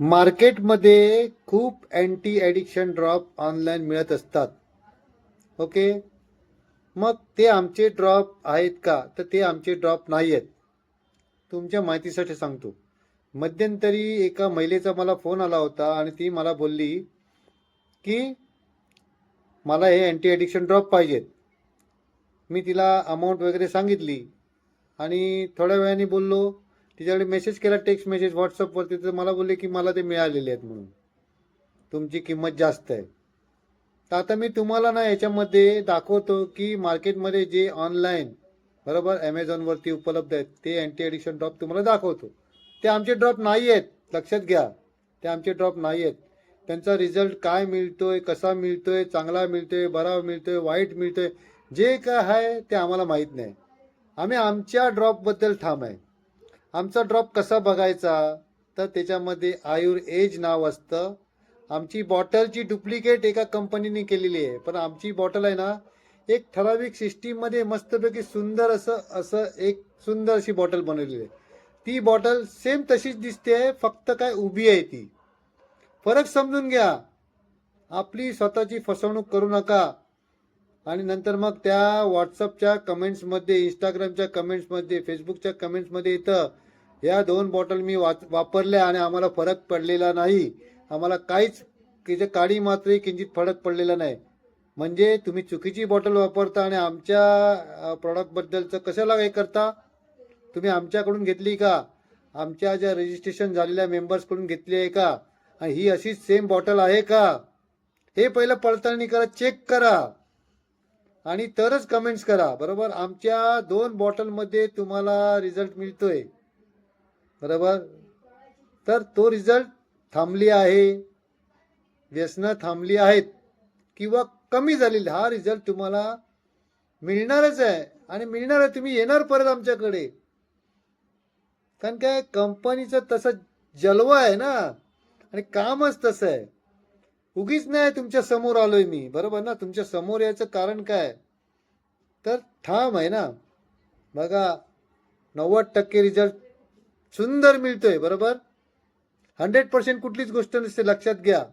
मार्केटमध्ये खूप anti addiction drop online मिळत असतात. ओके मग ते आमचे ड्रॉप आहेत का? तर ते आमचे ड्रॉप नाही आहेत तुमच्या माहितीसाठी सांगतो. मध्यंतरी एका महिलेचा मला फोन आला होता आणि ती मला बोलली की मला हे अँटी ॲडिक्शन ड्रॉप पाहिजेत. मी तिला अमाऊंट वगैरे सांगितली आणि थोड्या वेळाने बोललो तिच्याकडे मेसेज केला टेक्स्ट मेसेज व्हॉट्सअपवरती तर मला बोलले की मला ते मिळालेले आहेत म्हणून. तुमची किंमत जास्त आहे. तर आता मी तुम्हाला ना याच्यामध्ये दाखवतो की मार्केटमध्ये जे ऑनलाईन बरोबर ॲमेझॉनवरती उपलब्ध आहेत ते अँटी ॲडिक्शन ड्रॉप तुम्हाला दाखवतो. ते आमचे ड्रॉप नाही आहेत लक्षात घ्या. ते आमचे ड्रॉप नाही आहेत. त्यांचा रिझल्ट काय मिळतोय कसा मिळतोय चांगला मिळतोय बरा मिळतोय वाईट मिळतोय जे काय आहे ते आम्हाला माहीत नाही. आम्ही आमच्या ड्रॉपबद्दल ठाम आहे. आमचा ड्रॉप कसा बघायचा? तर त्याच्यामध्ये आयुर एज नाव असतं. आमची बॉटलची डुप्लिकेट एका कंपनीने केलेली आहे. पण आमची बॉटल आहे ना एक ठराविक सिस्टीममध्ये मस्तपैकी सुंदर असं असं एक सुंदर अशी बॉटल बनवलेली आहे. ती बॉटल सेम तशीच दिसते फक्त काय उभी आहे ती. फरक समजून घ्या. आपली स्वतःची फसवणूक करू नका. आणि नंतर मग त्या व्हॉट्सअपच्या कमेंट्समध्ये इंस्टाग्रामच्या कमेंट्समध्ये फेसबुकच्या कमेंट्समध्ये येतं या दोन बॉटल मी वाच वापरल्या आणि आम्हाला फरक पडलेला नाही. आम्हाला काहीच तिथे काडी मात्र किंचित फरक पडलेला नाही. म्हणजे तुम्ही चुकीची बॉटल वापरता आणि आमच्या प्रॉडक्टबद्दलचं कशाला हे करता? तुम्ही आमच्याकडून घेतली का? आमच्या ज्या रजिस्ट्रेशन झालेल्या मेंबर्सकडून घेतली आहे का? आणि ही अशीच सेम बॉटल आहे का? हे पहिलं पडताळणी करा चेक करा. आणि तरच कमेंट्स करा. बरोबर? आमच्या दोन बॉटलमध्ये तुम्हाला रिझल्ट मिळतोय. बरोबर? तर तो रिझल्ट थांबली आहे. व्यसनं थांबली आहेत. किंवा कमी झालेली हा रिझल्ट तुम्हाला मिळणारच आहे. आणि मिळणार आहे तुम्ही येणार परत आमच्याकडे. कारण काय कंपनीचं तसं जलवा आहे ना. आणि कामच तसं आहे. उगीच नाही तुमच्यासमोर आलोय मी. बरोबर ना? तुमच्यासमोर यायचं कारण काय? तर ठाम आहे ना? बघा नव्वद टक्के रिझल्ट सुंदर मिळतोय बरोबर? हंड्रेड पर्सेंट कुठलीच गोष्ट नसते लक्षात घ्या.